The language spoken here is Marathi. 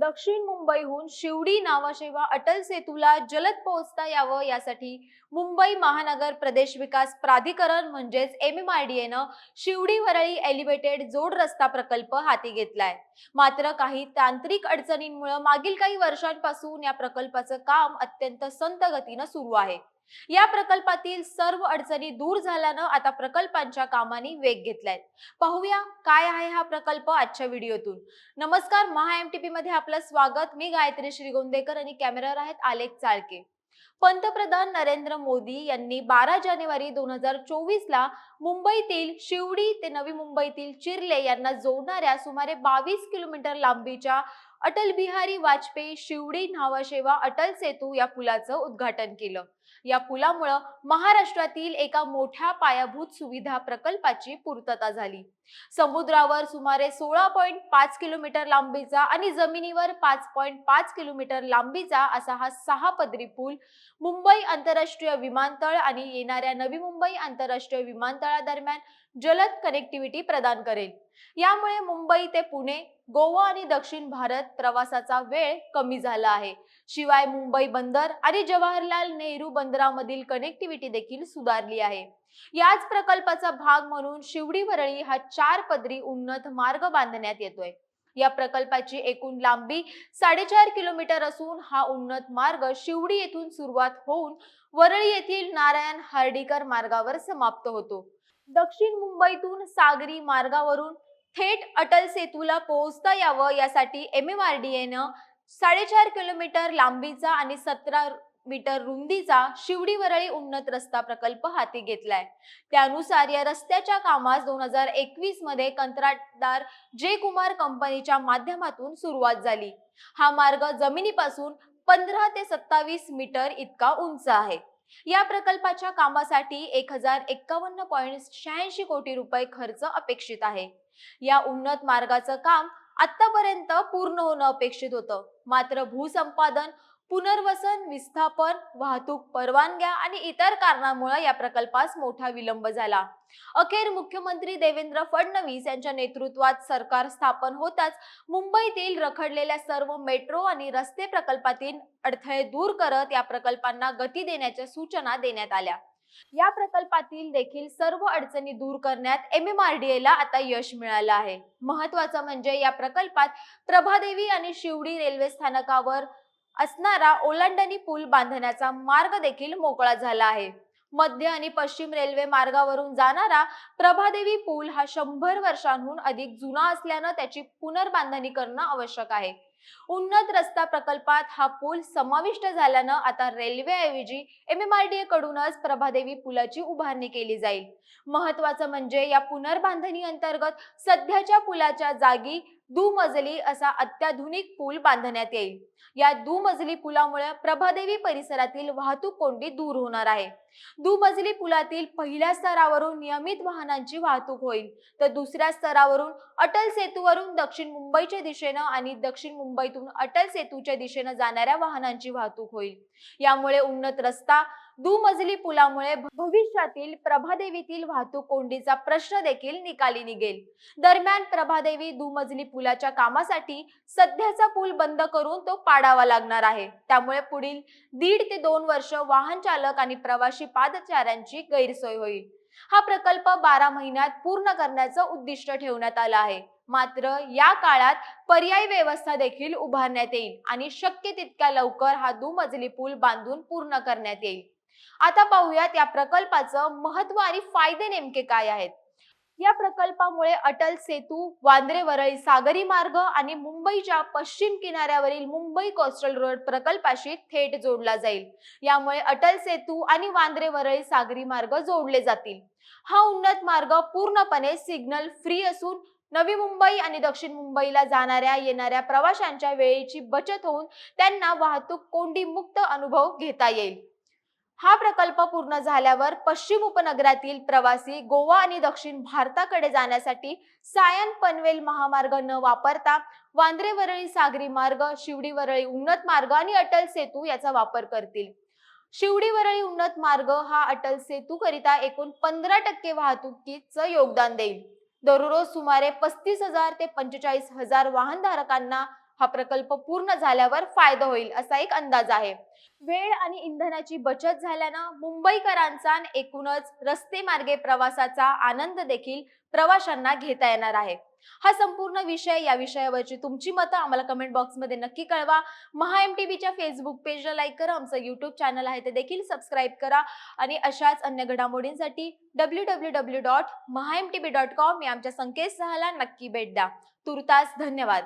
दक्षिण मुंबईहून शिवडी नावाशेवा अटल सेतूला जलद पोहोचता यावं यासाठी मुंबई महानगर प्रदेश विकास प्राधिकरण म्हणजेच एम एम आय डी एनं शिवडी वरळी एलिव्हेटेड जोड रस्ता प्रकल्प हाती घेतलाय. मात्र काही तांत्रिक अडचणींमुळे मागील काही वर्षांपासून या प्रकल्पाचं काम अत्यंत संत गतीनं सुरू आहे. या प्रकल्पातील सर्व अडचणी दूर झाल्यानं आता प्रकल्पांच्या कामाने वेग घेतलाय. पाहूया काय आहे हा प्रकल्प आजच्या व्हिडिओतून. नमस्कार महा एम टी पी मध्ये आपलं स्वागत. मी गायत्री श्रीगोंदेकर आणि कॅमेरावर आहेत आलेख चाळके. पंतप्रधान नरेंद्र मोदी यांनी बारा जानेवारी दोन हजार चोवीस ला मुंबईतील शिवडी ते नवी मुंबईतील चिर्ले यांना जोडणाऱ्या सुमारे बावीस किलोमीटर लांबीच्या अटल बिहारी वाजपेयी शिवडी न्हावाशेवा अटल सेतू या पुलाचं उद्घाटन केलं. या पुलामुळं महाराष्ट्रातील एका मोठ्या पायाभूत सुविधा प्रकल्पाची पूर्तता झाली. समुद्रावर सुमारे सोळा पॉईंट पाच किलोमीटर लांबीचा आणि जमिनीवर पाच पॉईंट पाच किलोमीटर लांबीचा असा हा सहा पदरी पूल मुंबई आंतरराष्ट्रीय विमानतळ आणि येणाऱ्या नवी मुंबई आंतरराष्ट्रीय विमानतळादरम्यान जलद कनेक्टिव्हिटी प्रदान करेल. यामुळे मुंबई ते पुणे गोवा आणि दक्षिण भारत प्रवासाचा वेळ कमी झाला आहे. शिवाय मुंबई बंदर आणि जवाहरलाल नेहरू बंदरामधील कनेक्टिव्हिटी देखील सुधारली आहे. याच प्रकल्पाचा भाग म्हणून शिवडी वरळी हा चार पदरी उन्नत मार्ग बांधण्यात येतोय. या प्रकल्पाची एकूण लांबी साडेचार किलोमीटर असून हा उन्नत मार्ग शिवडी येथून सुरुवात होऊन वरळी येथील नारायण हार्डीकर मार्गावर समाप्त होतो. दक्षिण मुंबईतून सागरी मार्गावरून थेट अटल सेतूला पोहोचता यावं यासाठी एम एम आर डी एनं साडेचार किलोमीटर लांबीचा आणि सतरा मीटर रुंदीचा शिवडी वरळी उन्नत रस्ता प्रकल्प हाती घेतलाय. त्यानुसार या रस्त्याच्या कामास दोन हजार एकवीसमध्ये कंत्राटदार जे कुमार कंपनीच्या माध्यमातून सुरुवात झाली. हा मार्ग जमिनीपासून पंधरा ते सत्तावीस मीटर इतका उंच आहे. या प्रकल्पाच्या कामासाठी एक हजार एक्कावन्न पॉईंट शहाऐंशी कोटी रुपये खर्च अपेक्षित आहे. या उन्नत मार्गाचं काम आतापर्यंत पूर्ण होणं अपेक्षित होतं. मात्र भूसंपादन पुनर्वसन विस्थापन वाहतूक परवानग्या आणि इतर कारणामुळे या प्रकल्पास मोठा विलंब झाला. अखेर मुख्यमंत्री देवेंद्र फडणवीस यांच्या नेतृत्वात सरकार स्थापन होताच मुंबईतील रखडलेल्या सर्व मेट्रो आणि रस्ते प्रकल्पातील अडथळे दूर करत या प्रकल्पांना गती देण्याच्या सूचना देण्यात आल्या. या प्रकल्पातील देखील सर्व अडचणी दूर करण्यात एम एम आर डी एला आता यश मिळालं आहे. महत्वाचं म्हणजे या प्रकल्पात प्रभादेवी आणि शिवडी रेल्वे स्थानकावर असणारा ओलांडणी पूल बांधण्याचा मार्ग देखील मोकळा झाला आहे. मध्य आणि पश्चिम रेल्वे मार्गावरून जाणारा प्रभादेवी पूल हा शंभर वर्षांहून अधिक जुना असल्यानं त्याची पुनर्बांधणी करणं आवश्यक आहे. उन्नत रस्ता प्रकल्पात हा पूल समाविष्ट झाल्यानं आता रेल्वेऐवजी एम एम आर डी कडूनच प्रभादेवी पुलाची उभारणी केली जाईल. महत्वाचं म्हणजे या पुनर्बांधणी अंतर्गत सध्याच्या पुलाच्या जागी दुमजली असा अत्याधुनिक पूल बांधण्यात येईल. या दुमजली पुलामुळे प्रभादेवी परिसरातील वाहतूक कोंडी दूर होणार आहे. दुमजली पुलातील पहिल्या स्तरावरून नियमित वाहनांची वाहतूक होईल. तर दुसऱ्या स्तरावरून अटल सेतूवरून दक्षिण मुंबईच्या दिशेनं आणि दक्षिण मुंबईतून अटल सेतूच्या दिशेनं जाणाऱ्या वाहनांची वाहतूक होईल. यामुळे उन्नत रस्ता दुमजली पुलामुळे भविष्यातील प्रभादेवीतील वाहतूक कोंडीचा प्रश्न देखील निकाली निघेल. दरम्यान प्रभादेवी दुमजली पुलाच्या कामासाठी सध्याचा पूल बंद करून तो पाडावा लागणार आहे. त्यामुळे पुढील दीड ते दोन वर्ष वाहन चालक आणि प्रवासी पादचाऱ्यांची गैरसोय होईल. हा प्रकल्प बारा महिन्यात पूर्ण करण्याचं उद्दिष्ट ठेवण्यात आलं आहे. मात्र या काळात पर्यायी व्यवस्था देखील उभारण्यात येईल आणि शक्य तितक्या लवकर हा दुमजली पूल बांधून पूर्ण करण्यात येईल. आता पाहूयात या प्रकल्पाचं महत्त्व आणि फायदे नेमके काय आहेत? या प्रकल्पामुळे अटल सेतू वांद्रे वरळी सागरी मार्ग आणि मुंबईच्या पश्चिम किनाऱ्यावरील मुंबई कोस्टल रोड प्रकल्पाशी थेट जोडला जाईल. यामुळे अटल सेतू आणि वांद्रे वरळी सागरी मार्ग जोडले जातील. हा उन्नत मार्ग पूर्णपणे सिग्नल फ्री असून नवी मुंबई आणि दक्षिण मुंबईला जाणाऱ्या येणाऱ्या प्रवाशांच्या वेळेची बचत होऊन त्यांना वाहतूक कोंडी मुक्त अनुभव घेता येईल. हा प्रकल्प पूर्ण झाल्यावर पश्चिम उपनगरातील प्रवासी गोवा आणि दक्षिण भारताकडे जाण्यासाठी सायन पनवेल महामार्ग न वापरता वांद्रे वरळी सागरी मार्ग शिवडी वरळी उन्नत मार्ग आणि अटल सेतू याचा वापर करतील. शिवडी वरळी उन्नत मार्ग हा अटल सेतू करिता एकूण पंधरा टक्के वाहतुकीचं योगदान देईल. दररोज सुमारे पस्तीस हजार ते पंचेचाळीस हजार वाहनधारकांना हा प्रकल्प पूर्ण झाल्यावर फायदा होईल असा एक अंदाज आहे. वेळ आणि इंधनाची बचत झाल्यानं मुंबईकरांचा आणि एकूणच रस्ते मार्गे प्रवासाचा आनंद देखील प्रवाशांना घेता येणार आहे. हा संपूर्ण विषय या विषयावरची तुमची मतं आम्हाला कमेंट बॉक्समध्ये नक्की कळवा. महा एम टी व्हीच्या फेसबुक पेजला लाईक करा. आमचं युट्यूब चॅनल आहे ते देखील सबस्क्राईब करा. आणि अशाच अन्य घडामोडींसाठी W W W dot Maha M T V dot com या आमच्या संकेतस्थळाला नक्की भेट द्या. तुर्तास धन्यवाद.